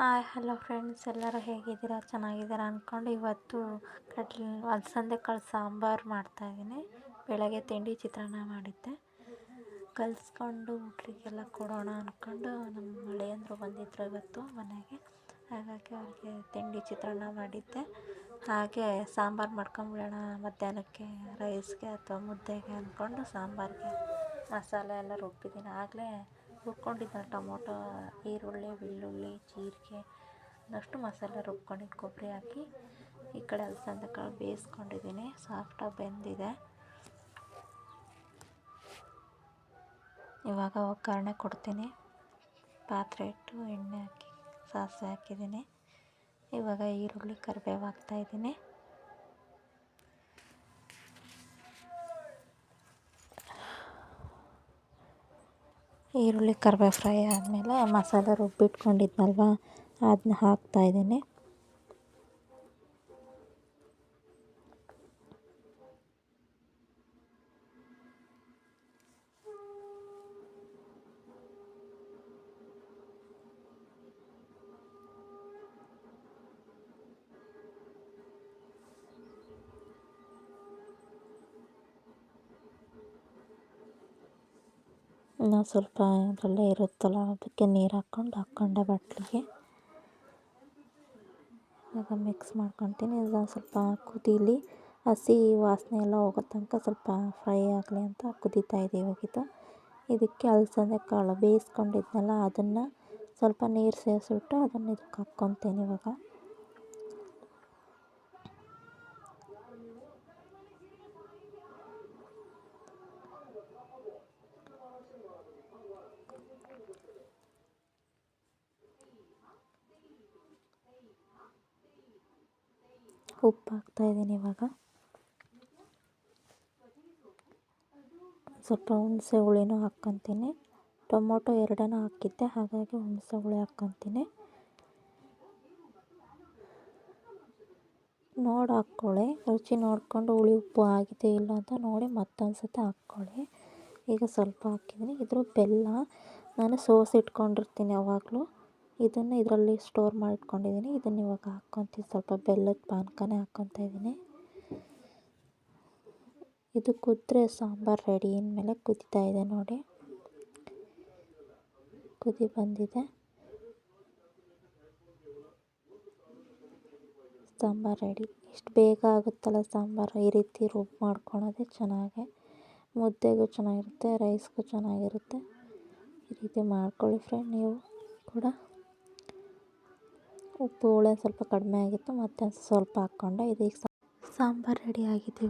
Hi, hello friends, ಎಲ್ಲರೂ ಹೇಗಿದ್ದೀರಾ? ಚೆನ್ನಾಗಿದ್ದೀರಾ ಅಂದ್ಕೊಂಡು ಇವತ್ತು ಕಡ್ಲೆ, ಅಲಸಂದೆ ಕಾಳು ಸಾಂಬಾರು ಮಾಡ್ತಾಯಿದ್ದೀನಿ ಬೆಳಗ್ಗೆ ತಿಂಡಿ ಚಿತ್ರಾನ್ನ ಮಾಡಿದ್ದೆ. ಕಲಿಸ್ಕೊಂಡು ಹುಡುಗರಿಗೆಲ್ಲ ಕೊಡೋಣ ಅಂದ್ಕೊಂಡು ನಮ್ಮ ಹಳೆಯಂದರು ಬಂದಿದ್ದರು ಇವತ್ತು ಮನೆಗೆ. ಹಾಗಾಗಿ ಅವ್ರಿಗೆ ತಿಂಡಿ ಚಿತ್ರಾನ್ನ ಮಾಡಿದ್ದೆ. ಹಾಗೆ ಸಾಂಬಾರು ಮಾಡ್ಕೊಂಬಿಡೋಣ. ಮಧ್ಯಾಹ್ನಕ್ಕೆ ರೈಸ್ಗೆ ಅಥವಾ ಮುದ್ದೆಗೆ ಅಂದ್ಕೊಂಡು ಸಾಂಬಾರಿಗೆ ಮಸಾಲೆ ಎಲ್ಲ ರುಬ್ಬಿದ್ದೀನಿ. ಆಗಲೇ ರುಬ್ಕೊಂಡಿದ್ದ ಟೊಮೊಟೊ, ಈರುಳ್ಳಿ ಜೀರಿಗೆ ಇನ್ನಷ್ಟು ಮಸಾಲೆ ರುಬ್ಕೊಂಡಿದ್ದು ಕೊಬ್ಬರಿ ಹಾಕಿ ಈ ಕಡೆ ಅಲಸಂದೆ ಕಾಳು ಬೇಯಿಸ್ಕೊಂಡಿದ್ದೀನಿ. ಸಾಫ್ಟಾಗಿ ಬೆಂದಿದೆ. ಇವಾಗ ಒಗ್ಗರಣೆ ಕೊಡ್ತೀನಿ. ಪಾತ್ರೆ ಇಟ್ಟು ಎಣ್ಣೆ ಹಾಕಿ, ಸಾಸಿವೆ ಹಾಕಿದ್ದೀನಿ. ಇವಾಗ ಈರುಳ್ಳಿ ಕರಿಬೇವು ಹಾಕ್ತಾಯಿದ್ದೀನಿ ಈರುಳ್ಳಿ ಕರಿಬೇವು ಫ್ರೈ ಆದಮೇಲೆ ಮಸಾಲೆ ರುಬ್ಬಿಟ್ಕೊಂಡಿದ್ನಲ್ವ ಅದನ್ನ ಹಾಕ್ತಾಯಿದ್ದೀನಿ ಇನ್ನೂ ಸ್ವಲ್ಪ ಅದರಲ್ಲೇ ಇರುತ್ತಲ್ಲ, ಅದಕ್ಕೆ ನೀರು ಹಾಕ್ಕೊಂಡು ಹಾಕ್ಕೊಂಡೆ ಬಟ್ಲಿಗೆ. ಇವಾಗ ಮಿಕ್ಸ್ ಮಾಡ್ಕೊತೀನಿ. ಇದೊಂದು ಸ್ವಲ್ಪ ಕುದೀಲಿ, ಹಸಿ ವಾಸನೆ ಎಲ್ಲ ಹೋಗೋ ತನಕ ಸ್ವಲ್ಪ ಫ್ರೈ ಆಗಲಿ ಅಂತ ಕುದೀತಾ ಇದೆ. ಇವಾಗಿದ್ದು ಇದಕ್ಕೆ ಅಲಸಂದೆ ಕಾಳು ಬೇಯಿಸ್ಕೊಂಡಿದ್ನಲ್ಲ, ಅದನ್ನು ಸ್ವಲ್ಪ ನೀರು ಸೇರಿಸ್ಬಿಟ್ಟು ಅದನ್ನು ಇದಕ್ಕೆ ಹಾಕ್ಕೊತೀನಿ ಇವಾಗ. ಉಪ್ಪು ಹಾಕ್ತಾಯಿದ್ದೀನಿ ಇವಾಗ. ಸ್ವಲ್ಪ ಹುಣಸೆ ಹುಳಿನೂ ಹಾಕ್ಕೊತೀನಿ. ಟೊಮೊಟೊ ಎರಡನ್ನೂ ಹಾಕಿದ್ದೆ, ಹಾಗಾಗಿ ಹುಣಸೆ ಹುಳಿ ಹಾಕ್ಕೊತೀನಿ. ನೋಡಿ ಹಾಕ್ಕೊಳ್ಳಿ ರುಚಿ ನೋಡಿಕೊಂಡು ಹುಳಿ ಉಪ್ಪು ಆಗಿದೆ ಇಲ್ಲ ಅಂತ ನೋಡಿ ಮತ್ತೊಂದು ಸತಿ ಹಾಕ್ಕೊಳ್ಳಿ. ಈಗ ಸ್ವಲ್ಪ ಹಾಕಿದ್ದೀನಿ. ಇದ್ರ ಬೆಲ್ಲ ನಾನು ಸೋಸಿಟ್ಕೊಂಡಿರ್ತೀನಿ ಯಾವಾಗಲೂ. ಇದನ್ನು ಇದರಲ್ಲಿ ಸ್ಟೋರ್ ಮಾಡಿಟ್ಕೊಂಡಿದ್ದೀನಿ ಇದನ್ನು ಇವಾಗ ಹಾಕ್ಕೊತೀನಿ. ಸ್ವಲ್ಪ ಬೆಲ್ಲದ ಪಾನಕನೇ ಹಾಕ್ಕೊತಾ ಇದ್ದೀನಿ ಇದು ಕುದ್ರೆ ಸಾಂಬಾರು ರೆಡಿ ಇನ್ಮೇಲೆ ಕುದೀತಾ ಇದೆ ನೋಡಿ. ಕುದಿ ಬಂದಿದೆ. ಸಾಂಬಾರು ರೆಡಿ ಇಷ್ಟು ಬೇಗ ಆಗುತ್ತಲ್ಲ ಸಾಂಬಾರು ಈ ರೀತಿ ರುಬ್ಬಿ ಮಾಡ್ಕೊಳೋದೆ ಚೆನ್ನಾಗೆ. ಮುದ್ದೆಗೂ ಚೆನ್ನಾಗಿರುತ್ತೆ ರೈಸ್ಗೂ ಚೆನ್ನಾಗಿರುತ್ತೆ. ಈ ರೀತಿ ಮಾಡ್ಕೊಳ್ಳಿ ಫ್ರೆಂಡ್ ನೀವು ಕೂಡ. ಉಪ್ಪು ಹುಳಿ ಸ್ವಲ್ಪ ಕಡಿಮೆ ಆಗಿತ್ತು ಮತ್ತು ಸ್ವಲ್ಪ ಹಾಕ್ಕೊಂಡೆ. ಇದೀಗ ಸಾಂಬಾರು ರೆಡಿ ಆಗಿದೆ.